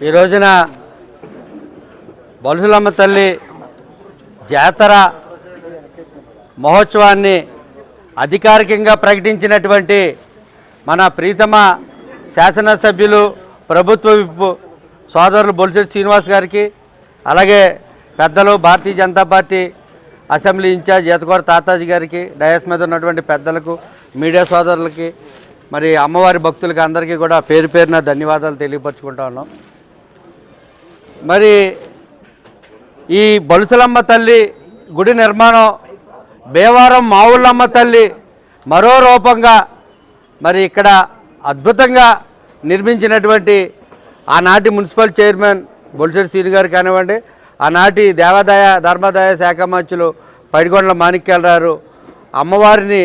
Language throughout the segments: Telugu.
ఈ రోజున బలుసులమ్మ తల్లి జాతర మహోత్సవాన్ని అధికారికంగా ప్రకటించినటువంటి మన ప్రీతమ శాసనసభ్యులు ప్రభుత్వ విప్పు సోదరులు బొలిశెట్టి శ్రీనివాస్ గారికి అలాగే పెద్దలు Bharatiya Janata party assembly in charge ఈతకూర Tataji గారికి డయాస్ మీద ఉన్నటువంటి పెద్దలకు మీడియా సోదరులకి మరి అమ్మవారి భక్తులకి అందరికీ కూడా పేరు పేరున ధన్యవాదాలు తెలియపరచుకుంటా ఉన్నాం. మరి ఈ బలుసలమ్మ తల్లి గుడి నిర్మాణం బేవారం మావుళ్ళమ్మ తల్లి మరో రూపంగా మరి ఇక్కడ అద్భుతంగా నిర్మించినటువంటి ఆనాటి మున్సిపల్ చైర్మన్ బొలిశెట్టి శ్రీని గారు కానివ్వండి ఆనాటి దేవాదాయ ధర్మాదాయ శాఖ మంత్రులు పడిగొండల మాణిక్యాలరారు అమ్మవారిని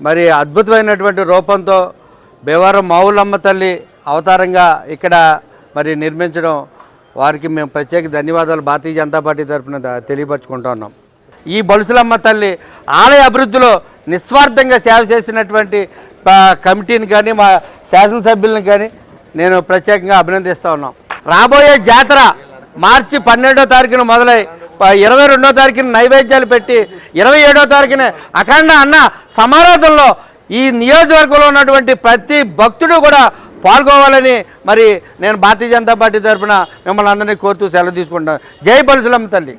మరి అద్భుతమైనటువంటి రూపంతో బేవారం మావుళ్ళమ్మ తల్లి అవతారంగా ఇక్కడ మరి నిర్మించడం వారికి మేము ప్రత్యేక ధన్యవాదాలు భారతీయ జనతా పార్టీ తరఫున ద- తెలియపరచుకుంటా ఉన్నాం. ఈ బలుసులమ్మ తల్లి ఆలయ అభివృద్ధిలో నిస్వార్థంగా సేవ చేసినటువంటి కమిటీని కానీ మా శాసనసభ్యులను కానీ నేను ప్రత్యేకంగా అభినందిస్తూ ఉన్నాం. రాబోయే జాతర మార్చి పన్నెండో తారీఖున మొదలై ఇరవై రెండో తారీఖున నైవేద్యాలు పెట్టి ఇరవై ఏడో తారీఖున అఖండ అన్న సమారాధనలో ఈ నియోజకవర్గంలో ఉన్నటువంటి ప్రతి భక్తుడు కూడా పాల్గొవాలని మరి నేను భారతీయ జనతా పార్టీ తరఫున మిమ్మల్ని అందరినీ కోరుతూ సెలవు తీసుకుంటాను జై బలుసులమ్మ తల్లి.